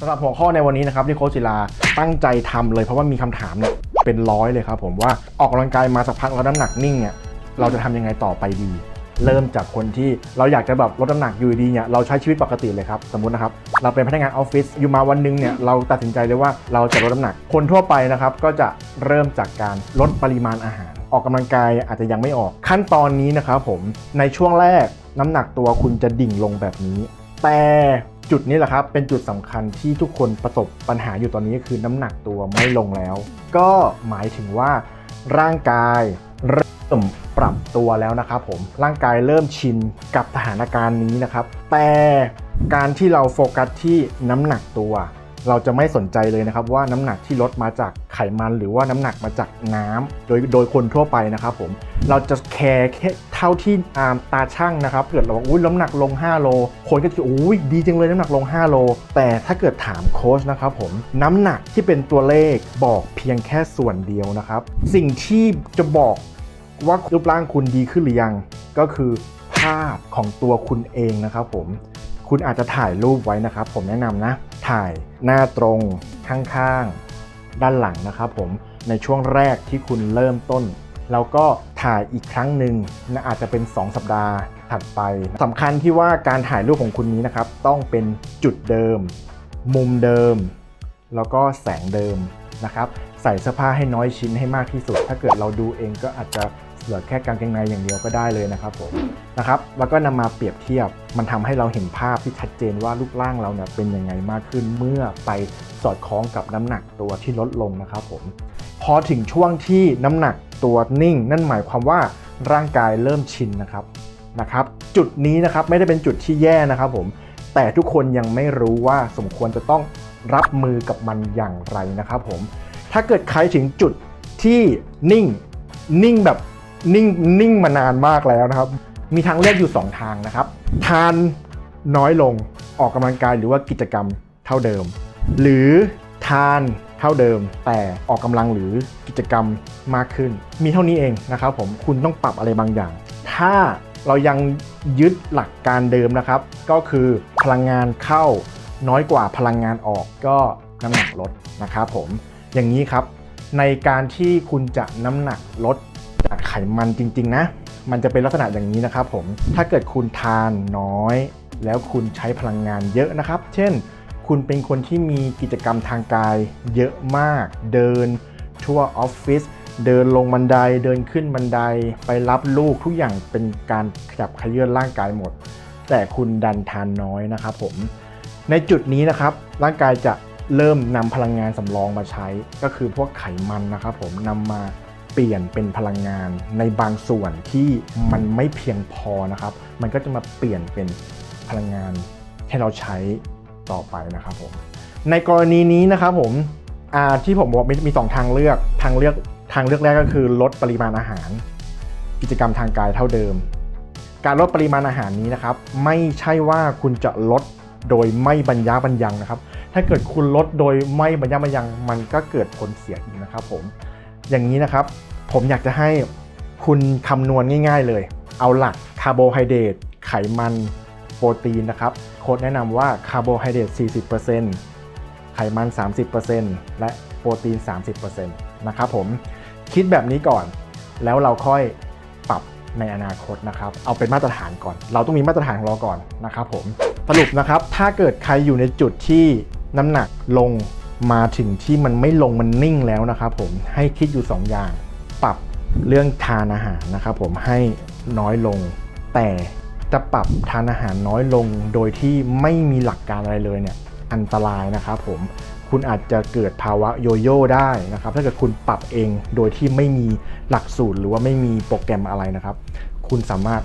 สำหรับหัวข้อในวันนี้นะครับที่โคชศิลาตั้งใจทำเลยเพราะว่ามีคำถามเนี่ยเป็นร้อยเลยครับผมว่าออกกำลังกายมาสักพักแล้วน้ำหนักนิ่งเนี่ยเราจะทำยังไงต่อไปดี เริ่มจากคนที่เราอยากจะแบบลดน้ำหนักอยู่ดีเนี่ยเราใช้ชีวิตปกติเลยครับสมมุตินะครับเราเป็นพนักงานออฟฟิศอยู่มาวันหนึงเนี่ยเราตัดสินใจเลยว่าเราจะลดน้ำหนัก คนทั่วไปนะครับก็จะเริ่มจากการลดปริมาณอาหาร ออกกำลังกายอาจจะยังไม่ออกขั้นตอนนี้นะครับผมในช่วงแรกน้ำหนักตัวคุณจะดิ่งลงแบบนี้ แต่ จุดนี้แหละครับเป็นจุดสำคัญที่ทุกคนประสบปัญหาอยู่ตอนนี้ก็คือน้ำหนักตัวไม่ลงแล้ว ก็หมายถึงว่าร่างกายเริ่มปรับตัวแล้วนะครับผมร่างกายเริ่มชินกับสถานการณ์นี้นะครับ แต่การที่เราโฟกัสที่น้ำหนักตัว เราจะไม่สนใจเลยนะครับว่าน้ำหนักที่ลดมาจากไขมันหรือว่าน้ำหนักมาจากน้ำโดยโดยคนทั่วไปนะครับผมเราจะแคร์แค่เท่าที่อาตาช่างนะครับเกิดเราบอกอุ้ยน้ำหนักลง 5 โล คนก็จะอุ้ยดีจังเลยน้ำหนักลง 5 โล แต่ถ้าเกิดถามโค้ชนะครับผมน้ำหนักที่เป็นตัวเลขบอกเพียงแค่ส่วนเดียวนะครับ สิ่งที่จะบอกว่ารูปร่างคุณดีขึ้นหรือยัง ก็คือภาพของตัวคุณเองนะครับผม คุณอาจจะถ่ายรูปไว้นะครับ ผมแนะนำนะ ถ่ายหน้าตรงข้างๆ ด้านหลังนะครับผมในช่วงแรกที่คุณเริ่มต้น แล้วก็ถ่ายอีกครั้งหนึ่งนะอาจจะเป็น 2 สัปดาห์ถัดไปสำคัญที่ว่าการถ่ายรูปของคุณนี้นะครับ ต้องเป็นจุดเดิม มุมเดิม แล้วก็แสงเดิมนะครับ ใส่เสื้อผ้าให้น้อยชิ้นให้มากที่สุด ถ้าเกิดเราดูเองก็อาจจะ เหลือแค่กางเกงในอย่างเดียวก็ได้เลยนะครับผมนะครับแล้วก็นำมาเปรียบเทียบมันทำให้เราเห็นภาพที่ชัดเจนว่ารูปร่างเราเนี่ยเป็นยังไงมากขึ้นเมื่อไปสอดคล้องกับน้ำหนักตัวที่ลดลงนะครับผมพอถึงช่วงที่น้ำหนักตัวนิ่ง นั่นหมายความว่าร่างกายเริ่มชินนะครับนะครับ จุดนี้นะครับไม่ได้เป็นจุดที่แย่นะครับผมแต่ทุกคนยังไม่รู้ว่าสมควรจะต้องรับมือกับมันอย่างไรนะครับผมถ้าเกิดใครถึงจุดที่นิ่งนิ่งแบบ นิ่งนิ่งมานานมากแล้วนะครับ มีทางเลือกอยู่ 2 ทางนะครับ ทานน้อยลงออกกำลังกายหรือว่ากิจกรรมเท่าเดิม หรือทานเท่าเดิม แต่ออกกำลังหรือกิจกรรมมากขึ้น มีเท่านี้เองนะครับผมคุณต้องปรับอะไรบางอย่าง ถ้าเรายังยึดหลักการเดิมนะครับ ก็คือพลังงานเข้าน้อยกว่าพลังงานออกก็น้ำหนักลดนะครับผมอย่างนี้ครับในการที่คุณจะน้ำหนักลด ไขมันจริง ๆ นะ มันจะเป็นลักษณะอย่างนี้นะครับผม ถ้าเกิดคุณทานน้อย แล้วคุณใช้พลังงานเยอะนะครับ เช่น คุณเป็นคนที่มีกิจกรรมทางกายเยอะมาก เดินทั่วออฟฟิศเดินลงบันไดเดินขึ้นบันไดไปรับลูกทุกอย่างเป็นการขยับเขยื้อนร่างกายหมด แต่คุณดันทานน้อยนะครับผมในจุดนี้นะครับร่างกายจะเริ่มนำพลังงานสำรองมาใช้ ก็คือพวกไขมันนะครับผมนำมา เปลี่ยนเป็นพลังงานในบางส่วนที่มันไม่เพียงพอนะครับ มันก็จะมาเปลี่ยนเป็นพลังงานให้เราใช้ต่อไปนะครับผมในกรณีนี้นะครับผมที่ผมบอกมีสองทางเลือกทางเลือกทางเลือกแรกก็คือลดปริมาณอาหาร กิจกรรมทางกายเท่าเดิม การลดปริมาณอาหารนี้นะครับ ไม่ใช่ว่าคุณจะลดโดยไม่บรรยาบรรยังนะครับ ถ้าเกิดคุณลดโดยไม่บรรยาบรรยังมันก็เกิดผลเสียอีกนะครับผม อย่างนี้นะครับ ผมอยากจะให้คุณคำนวณง่าย ๆเลย เอาหลักคาร์โบไฮเดรตไขมัน โปรตีนนะครับ โค้ดแนะนำว่าคาร์โบไฮเดรต40%ไขมัน 30%และโปรตีน 30%นะครับผมคิดแบบนี้ก่อน แล้วเราค่อยปรับในอนาคตนะครับ เอาเป็นมาตรฐานก่อน เราต้องมีมาตรฐานของเราก่อนนะครับผมสรุปนะครับ ถ้าเกิดใครอยู่ในจุดที่น้ำหนักลง มาถึงที่มันไม่ลงมันนิ่งแล้วนะครับผมให้คิดอยู่ 2 อย่าง ปรับเรื่องทานอาหารนะครับผมให้น้อยลง แต่จะปรับทานอาหารน้อยลงโดยที่ไม่มีหลักการอะไรเลยเนี่ยอันตรายนะครับผมคุณอาจจะเกิดภาวะโยโย่ได้นะครับ ถ้าเกิดคุณปรับเองโดยที่ไม่มีหลักสูตรหรือว่าไม่มีโปรแกรมอะไรนะครับ คุณสามารถ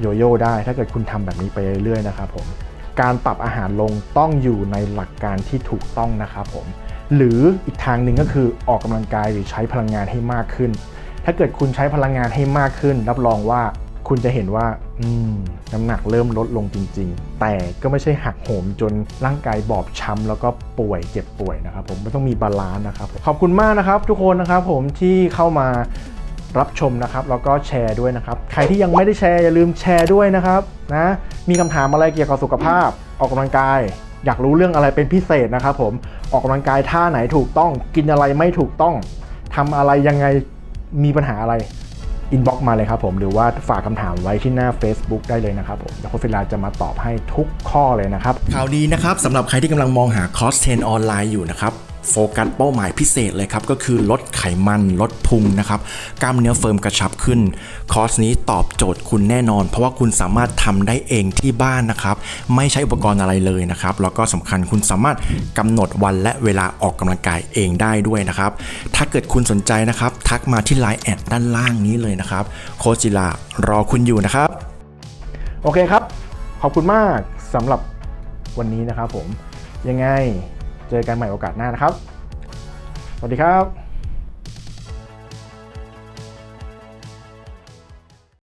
โยโย่ได้ ถ้าเกิดคุณทำแบบนี้ไปเรื่อยๆนะครับผม การปรับอาหารลงต้องอยู่ในหลักการที่ถูกต้องนะครับผม หรืออีกทางหนึ่งก็คือออกกำลังกายหรือใช้พลังงานให้มากขึ้น ถ้าเกิดคุณใช้พลังงานให้มากขึ้น รับรองว่าคุณจะเห็นว่าอืมน้ำหนักเริ่มลดลงจริง ๆ แต่ก็ไม่ใช่หักโหมจนร่างกายบอบช้ำแล้วก็ป่วยเจ็บป่วยนะครับผมมันต้องมีบาลานซ์นะครับ ขอบคุณมากนะครับ ทุกคนนะครับผมที่เข้ามารับชมนะครับแล้วก็แชร์ด้วยนะครับ ใครที่ยังไม่ได้แชร์อย่าลืมแชร์ด้วยนะครับนะ มีคำถามอะไรเกี่ยวกับสุขภาพ ออกกำลังกาย อยากรู้เรื่องอะไรเป็นพิเศษนะครับผมออกกำลังกายท่าไหนถูกต้อง กินอะไรไม่ถูกต้องทำอะไรยังไงมีปัญหาอะไรอินบ็อกมาเลยครับผมหรือว่าฝากคำถามไว้ที่หน้า Facebook ได้เลยนะครับผมเดี๋ยวโค้ชศิลาจะมาตอบให้ทุกข้อเลยนะครับข่าวดีนะครับสำหรับใครที่กำลังมองหาคอร์สเทรนออนไลน์อยู่นะครับ โฟกัสเป้าหมายพิเศษเลยครับ ก็คือลดไขมันลดพุงนะครับ กล้ามเนื้อเฟิร์มกระชับขึ้น คอร์สนี้ตอบโจทย์คุณแน่นอน เพราะว่าคุณสามารถทำได้เองที่บ้านนะครับ ไม่ใช้อุปกรณ์อะไรเลยนะครับ แล้วก็สำคัญคุณสามารถกำหนดวันและเวลาออกกำลังกายเองได้ด้วยนะครับ ถ้าเกิดคุณสนใจนะครับ ทักมาที่ Line แอดด้านล่างนี้เลยนะครับ โคชจิลารอคุณอยู่นะครับ โอเคครับ ขอบคุณมากสำหรับวันนี้นะครับผมยังไง เจอกันใหม่โอกาสหน้านะครับ สวัสดีครับ